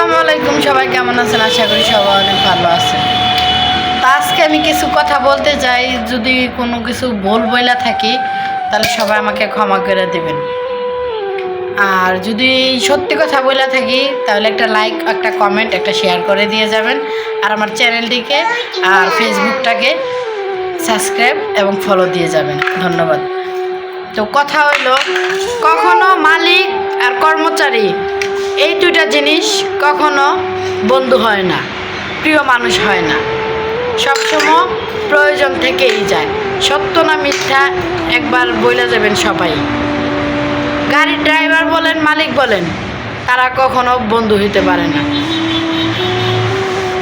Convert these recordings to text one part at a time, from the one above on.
আসসালামু আলাইকুম, সবাই কেমন আছেন? আশা করি সবাই অনেক ভালো আছেন। তা আজকে আমি কিছু কথা বলতে চাই, যদি কোনো কিছু ভুল বইলা থাকি, তাহলে সবাই আমাকে ক্ষমা করে দেবেন। আর যদি সত্যি কথা বইলা থাকি, তাহলে একটা লাইক একটা কমেন্ট একটা শেয়ার করে দিয়ে যাবেন। আর আমার চ্যানেলটিকে আর ফেসবুকটাকে সাবস্ক্রাইব এবং ফলো দিয়ে যাবেন। ধন্যবাদ। তো কথা হইল, কখনো মালিক আর কর্মচারী এই দুইটা জিনিস কখনো বন্ধু হয় না, প্রিয় মানুষ হয় না। সবসময় প্রয়োজন থেকেই যায়। সত্য না মিথ্যা একবার বইলে যাবেন সবাই। গাড়ির ড্রাইভার বলেন, মালিক বলেন, তারা কখনো বন্ধু হইতে পারে না।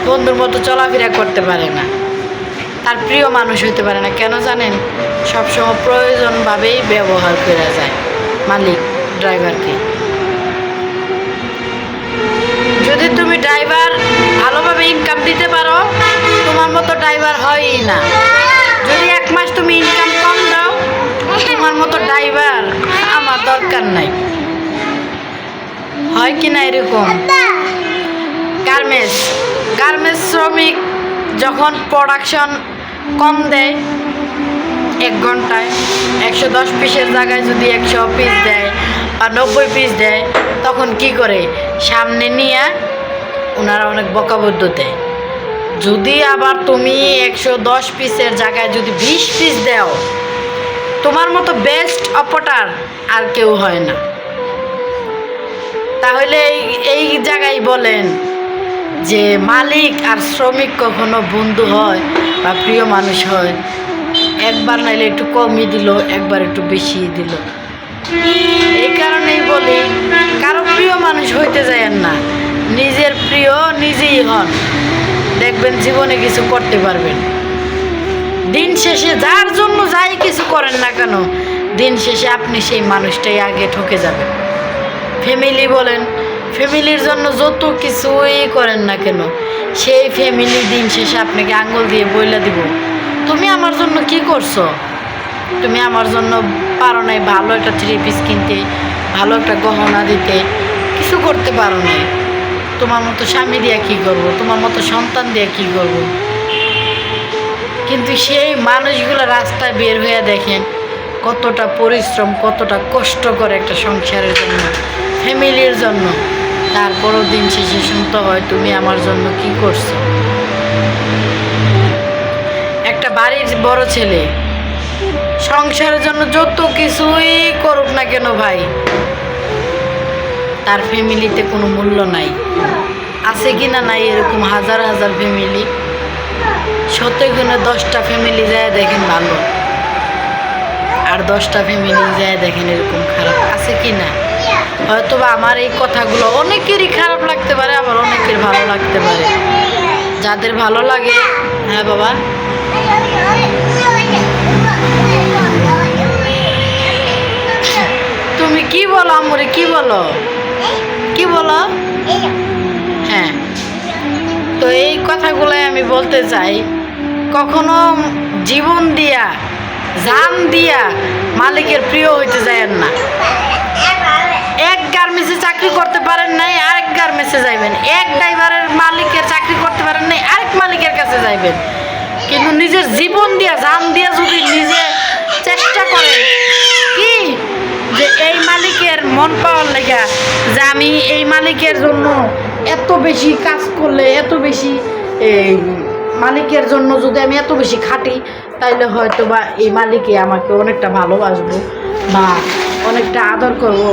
বন্ধুর মতো চলাফেরা করতে পারে না। তার প্রিয় মানুষ হইতে পারে না। কেন জানেন? সবসময় প্রয়োজনভাবেই ব্যবহার করা যায় মালিক, ড্রাইভারকে। তোমার মতো ড্রাইভার হয়ই না। যদি এক মাস তুমি ইনকাম কম দাও, তোমার মতো ড্রাইভার আমার দরকার নাই। হয় কি না এরকম? গার্মেন্টস। গার্মেন্টস শ্রমিক যখন প্রোডাকশন কম দেয়, এক ঘন্টায় একশো দশ পিসের জায়গায় যদি একশো পিস দেয় বা নব্বই পিস দেয়, তখন কি করে? সামনে নিয়ে ওনারা অনেক বকাবদ্ধ দেয়। যদি আবার তুমি একশো দশ পিসের জায়গায় যদি বিশ পিস দাও, তোমার মতো বেস্ট অপটার আর কেউ হয় না। তাহলে এই এই জায়গায় বলেন যে মালিক আর শ্রমিক কখনো বন্ধু হয় বা প্রিয় মানুষ হয়? একবার নাইলে একটু কমই দিল, একবার একটু বেশি দিল। এই কারণেই বলি, কারও প্রিয় মানুষ হইতে যায়েন না। নিজের প্রিয় নিজেই হন। দেখবেন জীবনে কিছু করতে পারবেন। দিন শেষে যার জন্য যাই কিছু করেন না কেন, দিন শেষে আপনি সেই মানুষটাই আগে ঠকে যাবেন। ফ্যামিলি বলেন, ফ্যামিলির জন্য যত কিছুই করেন না কেন, সেই ফ্যামিলি দিন শেষে আপনাকে আঙ্গুল দিয়ে বইলা দিব, তুমি আমার জন্য কি করছ? তুমি আমার জন্য পারো নাই ভালো একটা থ্রি পিস কিনতে, ভালো একটা গহনা দিতে, কিছু করতে পারো নাই। তোমার মতো স্বামী দিয়ে কী করব? তোমার মতো সন্তান দিয়ে কী করব? কিন্তু সেই মানুষগুলো রাস্তায় বের হয়ে দেখেন, কতটা পরিশ্রম, কতটা কষ্ট করে একটা সংসারের জন্য, ফ্যামিলির জন্য। তারপরও দিন শেষে শুনতে হয়, তুমি আমার জন্য কি করছ? একটা বাড়ির বড় ছেলে, সংসারের জন্য যত কিছুই করুক না কেন ভাই তার ফ্যামিলিতে কোনো মূল্য নাই। আছে কি না নাই এরকম হাজার হাজার ফ্যামিলি সত্যি গুণে দশটা ফ্যামিলি যায় দেখেন ভালো। আর দশটা ফ্যামিলি যায় দেখেন এরকম খারাপ। আছে কি না? হয়তো বা আমার এই কথাগুলো অনেকেরই খারাপ লাগতে পারে, আবার অনেকের ভালো লাগতে পারে। যাদের ভালো লাগে হ্যাঁ বাবা? তুমি কি বলো আমরে কি বলো? বলো? হ্যাঁ। তো এই কথাগুলোই আমি বলতে চাই। কখনো জীবন দিয়া জান দিয়া মালিকের প্রিয় হইতে যায়েন না। এক গার্মেন্টসে চাকরি করতে পারেন নাই আরেক গার্মেন্টসে যাইবেন। এক ড্রাইভারের মালিকের চাকরি করতে পারেন নাই আরেক মালিকের কাছে যাইবেন। কিন্তু নিজের জীবন দিয়া জান দিয়া যদি নিজে চেষ্টা করেন মন পাওয়ার লেগা যে আমি এই মালিকের জন্য এত বেশি কাজ করলে, এত বেশি, এই মালিকের জন্য যদি আমি এত বেশি খাটি, তাইলে হয়তো বা এই মালিকে আমাকে অনেকটা ভালোবাসবো বা অনেকটা আদর করব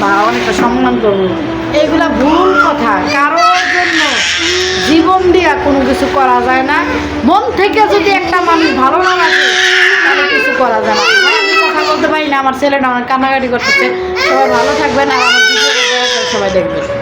বা অনেকটা সম্মান করব। এইগুলা ভুল কথা, কারোর জন্য জীবন দিয়া কোনো কিছু করা যায় না। মন থেকে যদি একটা মানুষ ভালো না লাগে তাহলে কিছু করা যায় না আর আমি কথা বলতে পারি না আমার ছেলেটা অনেক কান্নাকাটি করতেছে। সবাই ভালো থাকবেন আর আমার সবাই দেখবেন।